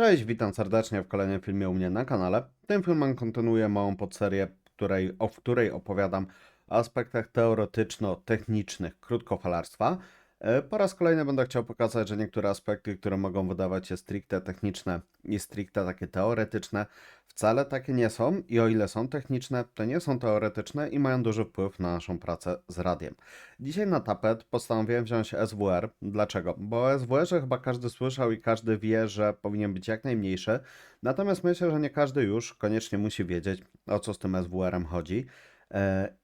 Cześć, witam serdecznie w kolejnym filmie u mnie na kanale. Tym filmem kontynuuję małą podserię, której, o której opowiadam aspektach teoretyczno-technicznych krótkofalarstwa. E, Po raz kolejny będę chciał pokazać, że niektóre aspekty, które mogą wydawać się stricte techniczne i stricte takie teoretyczne, wcale takie nie są i o ile są techniczne, to nie są teoretyczne i mają duży wpływ na naszą pracę z radiem. Dzisiaj na tapet postanowiłem wziąć SWR. Dlaczego? Bo o SWR-ze chyba każdy słyszał i każdy wie, że powinien być jak najmniejszy. Natomiast myślę, że nie każdy już koniecznie musi wiedzieć, o co z tym SWR-em chodzi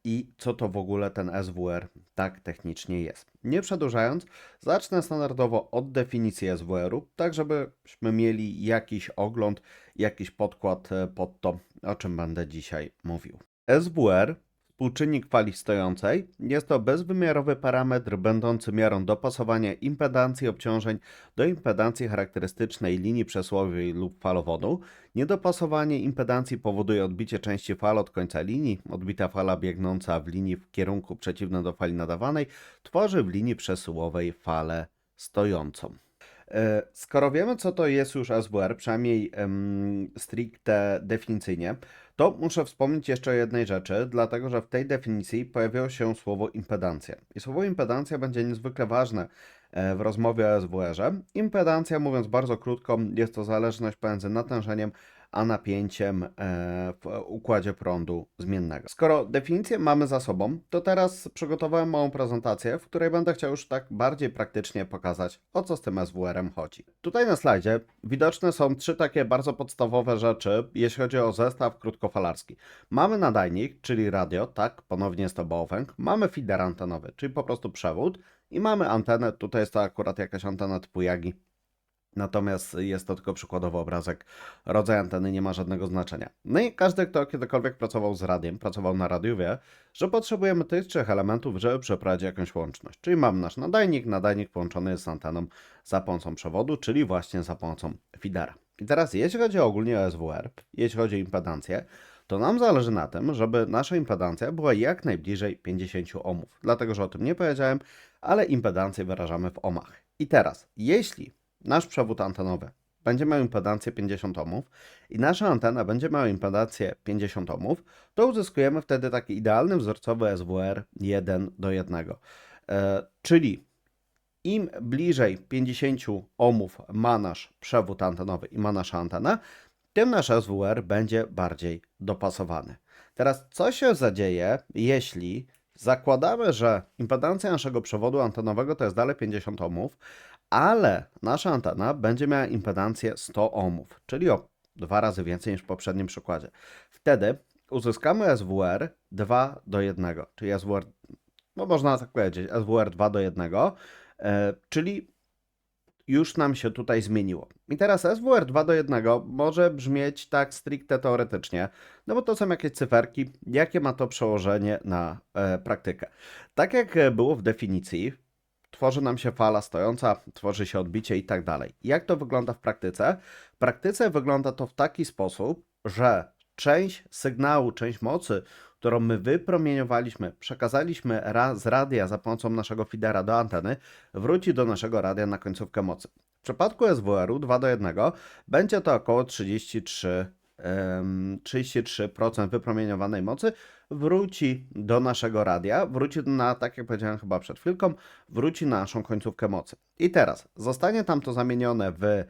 i co to w ogóle ten SWR tak technicznie jest. Nie przedłużając, zacznę standardowo od definicji SWR-u, tak żebyśmy mieli jakiś ogląd, jakiś podkład e, pod to, o czym będę dzisiaj mówił. SWR Współczynnik fali stojącej jest to bezwymiarowy parametr będący miarą dopasowania impedancji obciążeń do impedancji charakterystycznej linii przesłowej lub falowodu. Niedopasowanie impedancji powoduje odbicie części fal od końca linii. Odbita fala biegnąca w linii w kierunku przeciwnym do fali nadawanej tworzy w linii przesyłowej falę stojącą. E, Skoro wiemy, co to jest już SWR, przynajmniej em, stricte definicyjnie, to muszę wspomnieć jeszcze o jednej rzeczy, dlatego że w tej definicji pojawiło się słowo impedancja. I słowo impedancja będzie niezwykle ważne e, w rozmowie o SWR-ze. Impedancja, mówiąc bardzo krótko, jest to zależność pomiędzy natężeniem a napięciem e, w układzie prądu zmiennego. Skoro definicję mamy za sobą, to teraz przygotowałem małą prezentację, w której będę chciał już tak bardziej praktycznie pokazać, o co z tym SWR-em chodzi. Tutaj na slajdzie widoczne są trzy takie bardzo podstawowe rzeczy, jeśli chodzi o zestaw krótkofalarski. Mamy nadajnik, czyli radio, tak, ponownie jest to bałwęk. Mamy feeder antenowy, czyli po prostu przewód. I mamy antenę, tutaj jest to akurat jakaś antena typu Yagi, Natomiast jest to tylko przykładowy obrazek. Rodzaj anteny nie ma żadnego znaczenia. No i każdy, kto kiedykolwiek pracował z radiem, pracował na radiu, wie, że potrzebujemy tych trzech elementów, żeby przeprowadzić jakąś łączność. Czyli mamy nasz nadajnik, nadajnik połączony jest z anteną za pomocą przewodu, czyli właśnie za pomocą feedera. I teraz, jeśli chodzi ogólnie o SWR, jeśli chodzi o impedancję, to nam zależy na tym, żeby nasza impedancja była jak najbliżej 50 ohmów. Dlatego, że o tym nie powiedziałem, ale impedancję wyrażamy w ohmach. I teraz, jeśli nasz przewód antenowy będzie miał impedancję 50 ohmów i nasza antena będzie miała impedancję 50 ohmów, to uzyskujemy wtedy taki idealny wzorcowy SWR 1 do 1. E, czyli im bliżej 50 ohmów ma nasz przewód antenowy i ma nasza antena, tym nasz SWR będzie bardziej dopasowany. Teraz, co się zadzieje, jeśli zakładamy, że impedancja naszego przewodu antenowego to jest dalej 50 ohmów, ale nasza antena będzie miała impedancję 100 ohmów, czyli o dwa razy więcej niż w poprzednim przykładzie. Wtedy uzyskamy SWR 2 do 1, czyli SWR, no można tak powiedzieć, SWR 2 do 1, e, czyli już nam się tutaj zmieniło. I teraz SWR 2 do 1 może brzmieć tak stricte teoretycznie, no bo to są jakieś cyferki, jakie ma to przełożenie na e, praktykę. Tak jak było w definicji, tworzy nam się fala stojąca, tworzy się odbicie i tak dalej. Jak to wygląda w praktyce? W praktyce wygląda to w taki sposób, że część sygnału, część mocy, którą my wypromieniowaliśmy, przekazaliśmy z radia za pomocą naszego feedera do anteny, wróci do naszego radia na końcówkę mocy. W przypadku SWR-u 2 do 1 będzie to około 33 em, 33% wypromieniowanej mocy wróci do naszego radia, wróci na, tak jak powiedziałem chyba przed chwilką, wróci na naszą końcówkę mocy. I teraz zostanie tam to zamienione w e,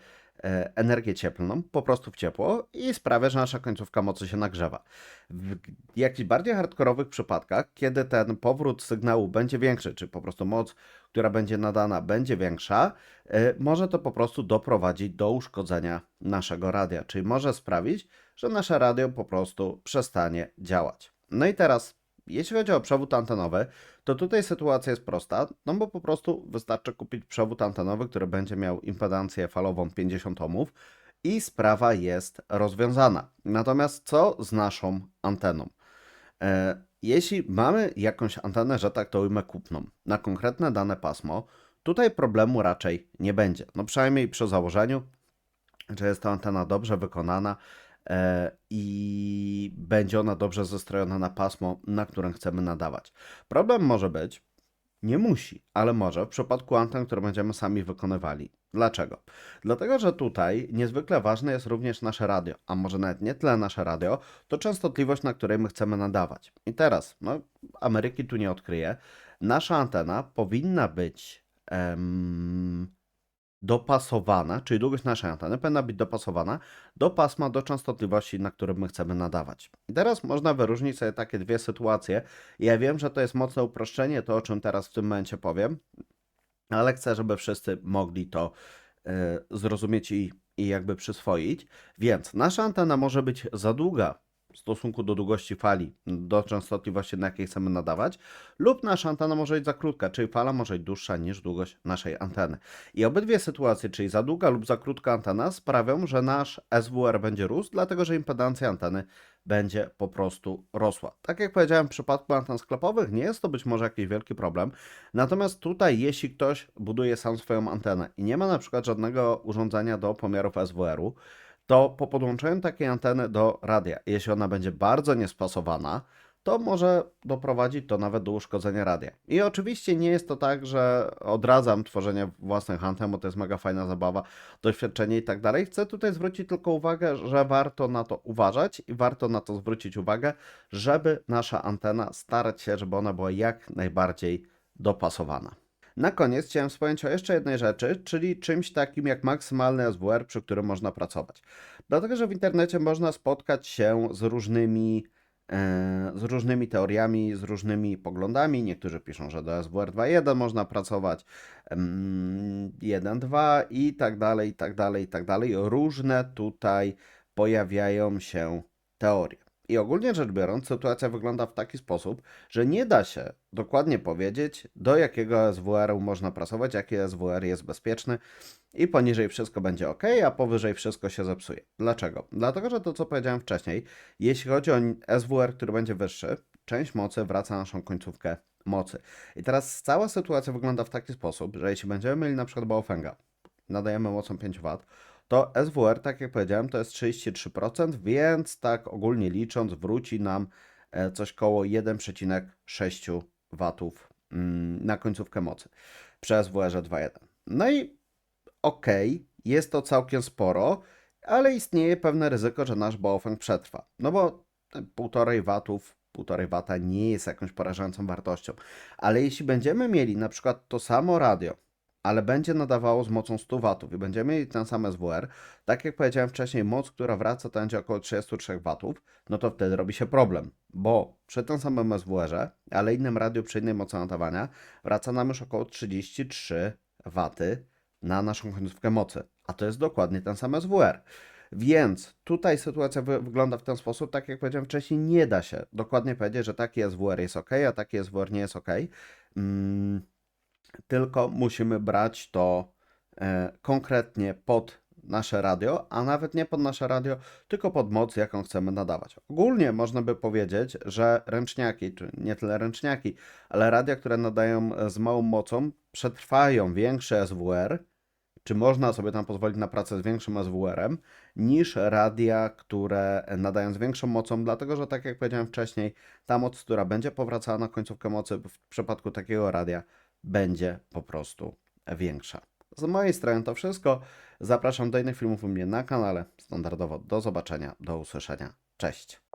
energię cieplną, po prostu w ciepło i sprawia, że nasza końcówka mocy się nagrzewa. W jakichś bardziej hardkorowych przypadkach, kiedy ten powrót sygnału będzie większy, czy po prostu moc, która będzie nadana, będzie większa, e, może to po prostu doprowadzić do uszkodzenia naszego radia, czyli może sprawić, że nasze radio po prostu przestanie działać. No i teraz, jeśli chodzi o przewód antenowy, to tutaj sytuacja jest prosta, no bo po prostu wystarczy kupić przewód antenowy, który będzie miał impedancję falową 50 ohmów i sprawa jest rozwiązana. Natomiast co z naszą anteną? E, jeśli mamy jakąś antenę, że tak to ujmę, kupną na konkretne dane pasmo, tutaj problemu raczej nie będzie. No przynajmniej przy założeniu, że jest to antena dobrze wykonana i będzie ona dobrze zestrojona na pasmo, na którym chcemy nadawać. Problem może być, Nie musi, ale może w przypadku anten, które będziemy sami wykonywali. Dlaczego? Dlatego, że tutaj niezwykle ważne jest również nasze radio, a może nawet nie tyle nasze radio, to częstotliwość, na której my chcemy nadawać. I teraz, no, Ameryki tu nie odkryję, nasza antena powinna być em, dopasowana, czyli długość naszej anteny powinna być dopasowana do pasma, do częstotliwości, na którym my chcemy nadawać. I teraz można wyróżnić sobie takie dwie sytuacje. Ja wiem, że to jest mocne uproszczenie, to o czym teraz w tym momencie powiem, ale chcę, żeby wszyscy mogli to e, zrozumieć i, i jakby przyswoić. Więc nasza antena może być za długa stosunku do długości fali, do częstotliwości, na jakiej chcemy nadawać, lub nasza antena może być za krótka, czyli fala może być dłuższa niż długość naszej anteny. I obydwie sytuacje, czyli za długa lub za krótka antena, sprawią, że nasz SWR będzie rósł, dlatego że impedancja anteny będzie po prostu rosła. Tak jak powiedziałem, w przypadku anten sklepowych nie jest to być może jakiś wielki problem. Natomiast tutaj, jeśli ktoś buduje sam swoją antenę i nie ma na przykład żadnego urządzenia do pomiarów SWR-u, to po podłączeniu takiej anteny do radia, jeśli ona będzie bardzo niespasowana, to może doprowadzić to nawet do uszkodzenia radia. I oczywiście nie jest to tak, że odradzam tworzenie własnych anten, bo to jest mega fajna zabawa, doświadczenie i tak dalej. Chcę tutaj zwrócić tylko uwagę, że warto na to uważać i warto na to zwrócić uwagę, żeby nasza antena starać się, żeby ona była jak najbardziej dopasowana. Na koniec chciałem wspomnieć o jeszcze jednej rzeczy, czyli czymś takim jak maksymalny SWR, przy którym można pracować. Dlatego, że w internecie można spotkać się z różnymi, e, z różnymi teoriami, z różnymi poglądami. Niektórzy piszą, że do SWR 2.1 można pracować, em, 1.2 i tak dalej, i tak dalej, i tak dalej. Różne tutaj pojawiają się teorie. I ogólnie rzecz biorąc, sytuacja wygląda w taki sposób, że nie da się dokładnie powiedzieć, do jakiego SWR-u można pracować, jaki SWR jest bezpieczny i poniżej wszystko będzie ok, a powyżej wszystko się zepsuje. Dlaczego? Dlatego, że to, co powiedziałem wcześniej, jeśli chodzi o SWR, który będzie wyższy, część mocy wraca na naszą końcówkę mocy. I teraz cała sytuacja wygląda w taki sposób, że jeśli będziemy mieli na przykład Baofenga, nadajemy mocą 5 W, to SWR, tak jak powiedziałem, to jest 33%, więc tak ogólnie licząc, wróci nam e, coś koło 1,6 W mm, na końcówkę mocy przy SWR 2.1. No i okej, jest to całkiem sporo, ale istnieje pewne ryzyko, że nasz Baofeng przetrwa. No bo te 1,5 watów, 1,5 wata nie jest jakąś porażającą wartością. Ale jeśli będziemy mieli na przykład to samo radio, ale będzie nadawało z mocą 100 watów i będziemy mieli ten sam SWR, tak jak powiedziałem wcześniej, moc, która wraca, to będzie około 33 watów, no to wtedy robi się problem, bo przy tym samym SWR-ze, ale innym radiu przy innej mocy nadawania, wraca nam już około 33 waty na naszą końcówkę mocy, a to jest dokładnie ten sam SWR. Więc tutaj sytuacja wy wygląda w ten sposób, tak jak powiedziałem wcześniej, nie da się dokładnie powiedzieć, że taki SWR jest ok, a taki SWR nie jest ok. Mm, tylko musimy brać to e, konkretnie pod nasze radio, a nawet nie pod nasze radio, tylko pod moc, jaką chcemy nadawać. Ogólnie można by powiedzieć, że ręczniaki, czy nie tyle ręczniaki, ale radia, które nadają e, z małą mocą, przetrwają większy SWR, czy można sobie tam pozwolić na pracę z większym SWR-em, niż radia, które nadają z większą mocą, dlatego że tak jak powiedziałem wcześniej, ta moc, która będzie powracała na końcówkę mocy w przypadku takiego radia, będzie po prostu większa. Z mojej strony to wszystko. Zapraszam do innych filmów u mnie na kanale. Standardowo do zobaczenia, do usłyszenia. Cześć.